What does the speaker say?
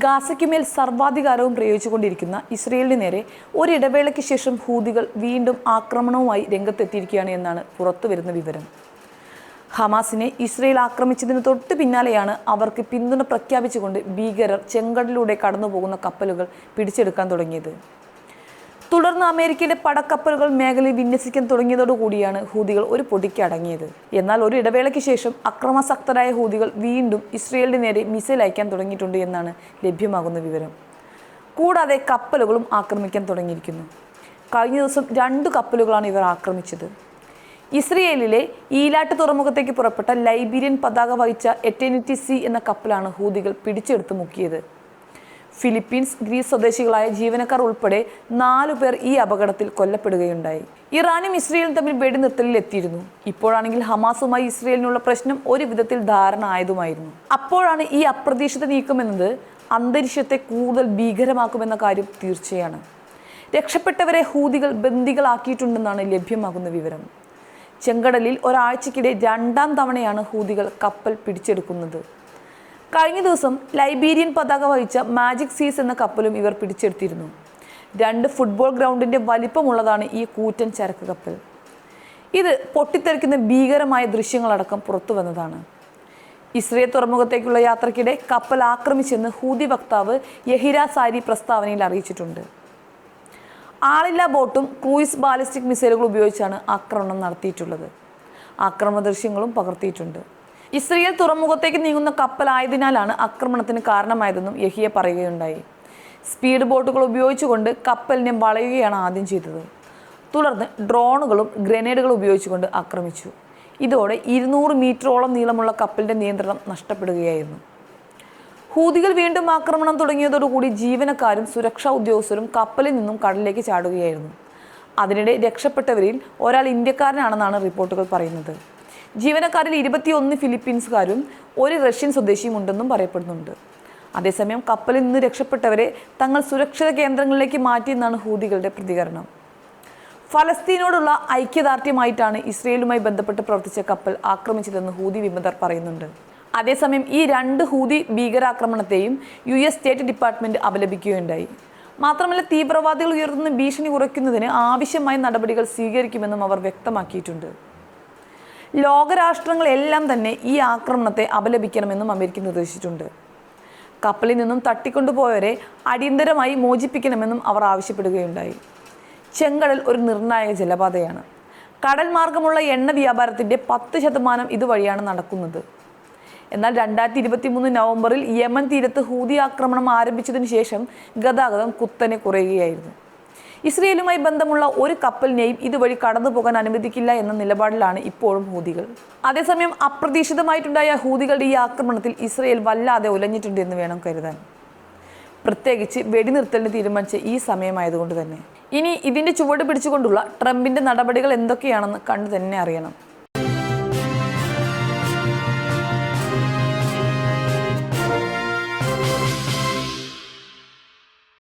ഗാസയ്ക്കുമേൽ സർവാധികാരവും പ്രയോഗിച്ചുകൊണ്ടിരിക്കുന്ന ഇസ്രയേലിന് നേരെ ഒരിടവേളയ്ക്ക് ശേഷം ഹൂതികൾ വീണ്ടും ആക്രമണവുമായി രംഗത്തെത്തിയിരിക്കുകയാണ് എന്നാണ് പുറത്തുവരുന്ന വിവരം. ഹമാസിനെ ഇസ്രയേൽ ആക്രമിച്ചതിന് തൊട്ട് പിന്നാലെയാണ് അവർക്ക് പിന്തുണ പ്രഖ്യാപിച്ചുകൊണ്ട് ഭീകരർ ചെങ്കടലിലൂടെ കടന്നുപോകുന്ന കപ്പലുകൾ പിടിച്ചെടുക്കാൻ തുടങ്ങിയത്. തുടർന്ന് അമേരിക്കയിലെ പടക്കപ്പലുകൾ മേഖലയിൽ വിന്യസിക്കാൻ തുടങ്ങിയതോടുകൂടിയാണ് ഹൂതികൾ ഒരു പൊടിക്ക് അടങ്ങിയത്. എന്നാൽ ഒരു ഇടവേളയ്ക്ക് ശേഷം അക്രമാസക്തരായ ഹൂതികൾ വീണ്ടും ഇസ്രയേലിന് നേരെ മിസൈൽ അയക്കാൻ തുടങ്ങിയിട്ടുണ്ട് എന്നാണ് ലഭ്യമാകുന്ന വിവരം. കൂടാതെ കപ്പലുകളും ആക്രമിക്കാൻ തുടങ്ങിയിരിക്കുന്നു. കഴിഞ്ഞ ദിവസം രണ്ട് കപ്പലുകളാണ് ഇവർ ആക്രമിച്ചത്. ഇസ്രയേലിലെ ഈലാട്ട് തുറമുഖത്തേക്ക് പുറപ്പെട്ട ലൈബീരിയൻ പതാക വഹിച്ച എറ്റേനിറ്റി സി എന്ന കപ്പലാണ് ഹൂതികൾ പിടിച്ചെടുത്ത് മുക്കിയത്. ഫിലിപ്പീൻസ് ഗ്രീസ് സ്വദേശികളായ ജീവനക്കാർ ഉൾപ്പെടെ നാലു പേർ ഈ അപകടത്തിൽ കൊല്ലപ്പെടുകയുണ്ടായി. ഇറാനും ഇസ്രയേലും തമ്മിൽ വെടിനിർത്തലിൽ എത്തിയിരുന്നു. ഇപ്പോഴാണെങ്കിൽ ഹമാസുമായി ഇസ്രയേലിനുള്ള പ്രശ്നം ഒരു വിധത്തിൽ ധാരണ ആയതുമായിരുന്നു അപ്പോഴാണ് ഈ അപ്രതീക്ഷിത നീക്കമെന്നത് അന്തരീക്ഷത്തെ കൂടുതൽ ഭീകരമാക്കുമെന്ന കാര്യം തീർച്ചയാണ്. രക്ഷപ്പെട്ടവരെ ഹൂതികൾ ബന്ദികളാക്കിയിട്ടുണ്ടെന്നാണ് ലഭ്യമാകുന്ന വിവരം. ചെങ്കടലിൽ ഒരാഴ്ചക്കിടെ രണ്ടാം തവണയാണ് ഹൂതികൾ കപ്പൽ പിടിച്ചെടുക്കുന്നത്. കഴിഞ്ഞ ദിവസം ലൈബീരിയൻ പതാക വഹിച്ച മാജിക് സീസ് എന്ന കപ്പലും ഇവർ പിടിച്ചെടുത്തിരുന്നു. രണ്ട് ഫുട്ബോൾ ഗ്രൗണ്ടിന്റെ വലിപ്പമുള്ളതാണ് ഈ കൂറ്റൻ ചരക്ക് കപ്പൽ. ഇത് പൊട്ടിത്തെറിക്കുന്ന ഭീകരമായ ദൃശ്യങ്ങളടക്കം പുറത്തു വന്നതാണ്. ഇസ്രയേൽ തുറമുഖത്തേക്കുള്ള യാത്രക്കിടെ കപ്പൽ ആക്രമിച്ചെന്ന് ഹൂതി വക്താവ് യഹിര സാരി പ്രസ്താവനയിൽ അറിയിച്ചിട്ടുണ്ട്. ആളില്ലാ ബോട്ടും ക്രൂയിസ് ബാലിസ്റ്റിക് മിസൈലുകൾ ഉപയോഗിച്ചാണ് ആക്രമണം നടത്തിയിട്ടുള്ളത്. ആക്രമണ ദൃശ്യങ്ങളും പകർത്തിയിട്ടുണ്ട്. ഇസ്രയേൽ തുറമുഖത്തേക്ക് നീങ്ങുന്ന കപ്പലായതിനാലാണ് ആക്രമണത്തിന് കാരണമായതെന്നും യഹിയ പറയുകയുണ്ടായി. സ്പീഡ് ബോട്ടുകൾ ഉപയോഗിച്ചുകൊണ്ട് കപ്പലിനെ വളയുകയാണ് ആദ്യം ചെയ്തത്. തുടർന്ന് ഡ്രോണുകളും ഗ്രനേഡുകളും ഉപയോഗിച്ചുകൊണ്ട് ആക്രമിച്ചു. ഇതോടെ ഇരുന്നൂറ് മീറ്ററോളം നീളമുള്ള കപ്പലിന്റെ നിയന്ത്രണം നഷ്ടപ്പെടുകയായിരുന്നു. ഹൂതികൾ വീണ്ടും ആക്രമണം തുടങ്ങിയതോടുകൂടി ജീവനക്കാരും സുരക്ഷാ ഉദ്യോഗസ്ഥരും കപ്പലിൽ നിന്നും കടലിലേക്ക് ചാടുകയായിരുന്നു. അതിനിടെ രക്ഷപ്പെട്ടവരിൽ ഒരാൾ ഇന്ത്യക്കാരനാണെന്നാണ് റിപ്പോർട്ടുകൾ പറയുന്നത്. ജീവനക്കാരിൽ ഇരുപത്തിയൊന്ന് ഫിലിപ്പീൻസുകാരും ഒരു റഷ്യൻ സ്വദേശിയും ഉണ്ടെന്നും പറയപ്പെടുന്നുണ്ട്. അതേസമയം കപ്പലിൽ നിന്ന് രക്ഷപ്പെട്ടവരെ തങ്ങൾ സുരക്ഷിത കേന്ദ്രങ്ങളിലേക്ക് മാറ്റിയെന്നാണ് ഹൂതികളുടെ പ്രതികരണം. ഫലസ്തീനോടുള്ള ഐക്യദാർഢ്യമായിട്ടാണ് ഇസ്രയേലുമായി ബന്ധപ്പെട്ട് പ്രവർത്തിച്ച കപ്പൽ ആക്രമിച്ചതെന്ന് ഹൂതി വിമതർ പറയുന്നുണ്ട്. അതേസമയം ഈ രണ്ട് ഹൂതി ഭീകരാക്രമണത്തെയും യു എസ് സ്റ്റേറ്റ് ഡിപ്പാർട്ട്മെന്റ് അപലപിക്കുകയുണ്ടായി. മാത്രമല്ല തീവ്രവാദികൾ ഉയർത്തുന്ന ഭീഷണി കുറയ്ക്കുന്നതിന് ആവശ്യമായ നടപടികൾ സ്വീകരിക്കുമെന്നും അവർ വ്യക്തമാക്കിയിട്ടുണ്ട്. ലോകരാഷ്ട്രങ്ങളെല്ലാം തന്നെ ഈ ആക്രമണത്തെ അപലപിക്കണമെന്നും അമേരിക്ക നിർദ്ദേശിച്ചിട്ടുണ്ട്. കപ്പലിൽ നിന്നും തട്ടിക്കൊണ്ടുപോയവരെ അടിയന്തരമായി മോചിപ്പിക്കണമെന്നും അവർ ആവശ്യപ്പെടുകയുണ്ടായി. ചെങ്കടൽ ഒരു നിർണായക ജലപാതയാണ്. കടൽ മാർഗമുള്ള എണ്ണ വ്യാപാരത്തിന്റെ പത്ത് ശതമാനം ഇതുവഴിയാണ് നടക്കുന്നത്. എന്നാൽ രണ്ടായിരത്തി ഇരുപത്തി മൂന്ന് നവംബറിൽ യമൻ തീരത്ത് ഹൂതി ആക്രമണം ആരംഭിച്ചതിന് ശേഷം ഗതാഗതം കുത്തനെ കുറയുകയായിരുന്നു. ഇസ്രയേലുമായി ബന്ധമുള്ള ഒരു കപ്പലിനെയും ഇതുവഴി കടന്നു പോകാൻ അനുവദിക്കില്ല എന്ന നിലപാടിലാണ് ഇപ്പോഴും ഹൂതികൾ. അതേസമയം അപ്രതീക്ഷിതമായിട്ടുണ്ടായ ഹൂതികളുടെ ഈ ആക്രമണത്തിൽ ഇസ്രയേൽ വല്ലാതെ ഉലഞ്ഞിട്ടുണ്ട് എന്ന് വേണം കരുതാൻ. പ്രത്യേകിച്ച് വെടിനിർത്തലിന് തീരുമാനിച്ച ഈ സമയമായതുകൊണ്ട് തന്നെ. ഇനി ഇതിന്റെ ചുവട് പിടിച്ചുകൊണ്ടുള്ള ട്രംപിന്റെ നടപടികൾ എന്തൊക്കെയാണെന്ന് കണ്ടു തന്നെ അറിയണം.